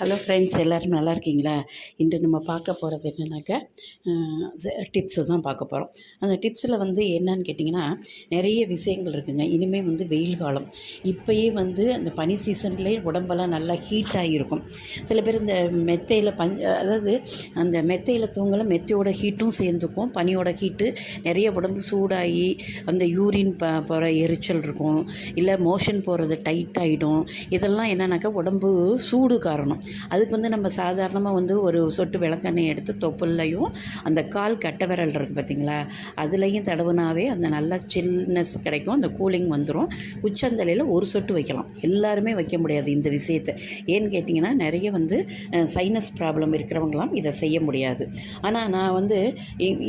Hello friends எல்லோரும் நல்லா இருக்கீங்களா? இன்று நம்ம பார்க்க போகிறது என்னென்னாக்கா டிப்ஸு தான் பார்க்க போகிறோம் அந்த டிப்ஸில் வந்து என்னன்னு கேட்டிங்கன்னா நிறைய விஷயங்கள் இருக்குங்க. இனிமேல் வந்து வெயில் காலம். இப்போயே வந்து அந்த பனி சீசன்லேயே உடம்பெல்லாம் நல்லா ஹீட் ஆகியிருக்கும். சில பேர் இந்த மெத்தையில் பஞ்ச அதாவது அந்த மெத்தையில் தூங்கல மெத்தையோட ஹீட்டும் சேர்ந்துக்கும். பனியோட ஹீட்டு நிறைய உடம்பு சூடாகி அந்த யூரின் ப போகிற எரிச்சல் இருக்கும். இல்லை மோஷன் போகிறது டைட் ஆகிடும் இதெல்லாம் என்னன்னாக்கா உடம்பு சூடு காரணம். அதுக்கு வந்து நம்ம சாதாரணமாக வந்து ஒரு சொட்டு விளக்கெண்ணெய் எடுத்து தொப்புள்ளையும் அந்த கால் கட்டை விரல் இருக்குது பார்த்திங்களா அதுலேயும் தடவுனாவே அந்த நல்ல சில்னஸ் கிடைக்கும். அந்த கூலிங் வந்துடும் உச்சந்தலையில் ஒரு சொட்டு வைக்கலாம். எல்லாருமே வைக்க முடியாது இந்த விஷயத்தை. ஏன்னு கேட்டிங்கன்னா நிறைய வந்து சைனஸ் ப்ராப்ளம் இருக்கிறவங்களாம் இதை செய்ய முடியாது. ஆனால் நான் வந்து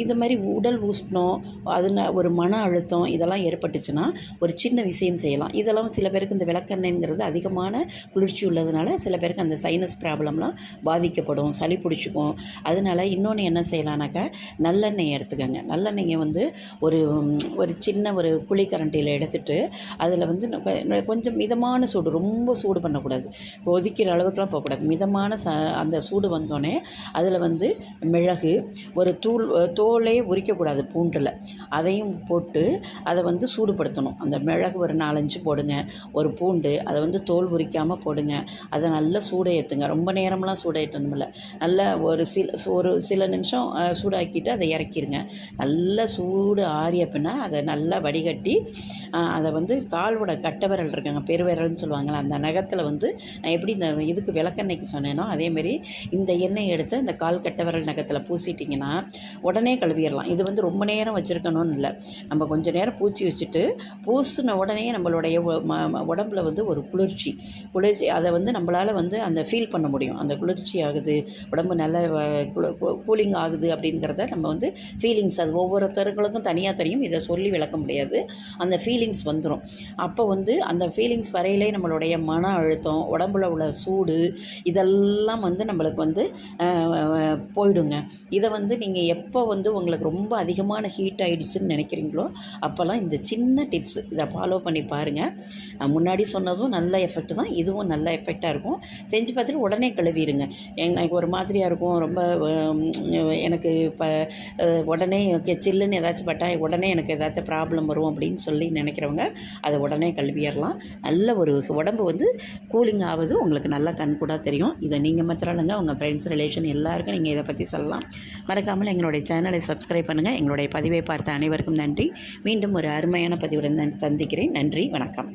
இது மாதிரி உடல் ஊஷ்ணம் அது ஒரு மன அழுத்தம் இதெல்லாம் ஏற்பட்டுச்சுன்னா ஒரு சின்ன விஷயம் செய்யலாம். இதெல்லாம் சில பேருக்கு இந்த விளக்கெண்ணெய்ங்கிறது அதிகமான குளிர்ச்சி உள்ளதுனால சில பேருக்கு அந்த சைனஸ் ப்ராப்ளம்லாம் பாதிக்கப்படும் சளி பிடிச்சிக்கும். அதனால இன்னொன்று என்ன செய்யலான்னாக்கா நல்லெண்ணெய் எடுத்துக்கோங்க. நல்லெண்ணெயை வந்து ஒரு ஒரு சின்ன ஒரு குழிக்கரண்டியில் எடுத்துட்டு அதில் வந்து கொஞ்சம் மிதமான சூடு ரொம்ப சூடு பண்ணக்கூடாது. ஒதுக்கிற அளவுக்குலாம் போகக்கூடாது. மிதமான ச அந்த சூடு வந்தோடனே அதில் வந்து மிளகு ஒரு தூள் தோலே உரிக்கக்கூடாது பூண்டில். அதையும் போட்டு அதை வந்து சூடுபடுத்தணும். அந்த மிளகு ஒரு நாலஞ்சு போடுங்க. ஒரு பூண்டு அதை வந்து தோல் உரிக்காமல் போடுங்க. அதை நல்லா சூடை ஏற்றுங்க ரொம்ப நேரம்லாம் சூடாயிட்டணும்ல நல்லா ஒரு சில ஒரு சில நிமிஷம் சூடாக்கிட்டு அதை இறக்கிடுங்க நல்லா சூடு ஆறிய பின்னா அதை நல்லா வடிகட்டி அதை வந்து காலோட கட்டை விரல் இருக்காங்க. பெருவிரல்னு சொல்லுவாங்கள்ல அந்த நகத்தில் வந்து நான் எப்படி இந்த இதுக்கு விளக்கெண்ணெய்க்கு சொன்னேனோ அதேமாரி இந்த எண்ணெய் எடுத்து இந்த கால் கட்டை விரல் நகத்தில் பூசிட்டிங்கன்னா உடனே கழுவிடலாம். இது வந்து ரொம்ப நேரம் வச்சுருக்கணும்னு இல்லை. நம்ம கொஞ்ச நேரம் பூச்சி வச்சுட்டு பூசின உடனே நம்மளுடைய உடம்புல வந்து ஒரு குளிர்ச்சி. குளிர்ச்சி அதை வந்து நம்மளால் வந்து அந்த ஃபீல் பண்ண முடியும். அந்த குளிர்ச்சி ஆகுது உடம்பு நல்ல கூலிங் ஆகுது அப்படிங்கிறத நம்ம வந்து ஃபீலிங்ஸ் அது ஒவ்வொருத்தருங்களுக்கும் தனியாக தெரியும். இதை சொல்லி விளக்க முடியாது. அந்த ஃபீலிங்ஸ் வந்துடும் அப்போ வந்து அந்த ஃபீலிங்ஸ் வரையிலே நம்மளுடைய மன அழுத்தம் உடம்புல உள்ள சூடு இதெல்லாம் வந்து நம்மளுக்கு வந்து போயிடுங்க. இதை வந்து நீங்கள் எப்போ வந்து உங்களுக்கு ரொம்ப அதிகமான ஹீட் ஆகிடுச்சுன்னு நினைக்கிறீங்களோ அப்போல்லாம் இந்த சின்ன டிப்ஸ் இதை ஃபாலோ பண்ணி பாருங்கள் முன்னாடி சொன்னதும் நல்ல எஃபெக்ட் தான். இதுவும் நல்ல எஃபெக்டாக இருக்கும். செஞ்சு பார்த்து பார்த்துட்டு உடனே கழுவிடுங்க எனக்கு ஒரு மாதிரியாக இருக்கும். ரொம்ப எனக்கு இப்போ உடனே okay, சில்லுன்னு ஏதாச்சும் பட்டால் உடனே எனக்கு ஏதாச்சும் ப்ராப்ளம் வரும் அப்படின்னு சொல்லி நினைக்கிறவங்க அதை உடனே கழுவிடலாம். நல்ல ஒரு உடம்பு வந்து கூலிங் ஆகுது. உங்களுக்கு நல்லா கண் கூட தெரியும். இதை நீங்கள் மாத்திரம் இல்லைங்க. உங்கள் ஃப்ரெண்ட்ஸ் ரிலேஷன் எல்லாருக்கும் நீங்கள் இதை பற்றி சொல்லலாம். மறக்காமல் எங்களுடைய சேனலை சப்ஸ்கிரைப் பண்ணுங்கள் எங்களுடைய பதிவை பார்த்த அனைவருக்கும் நன்றி. மீண்டும் ஒரு அருமையான பதிவுடன் சந்திக்கிறேன். நன்றி. வணக்கம்.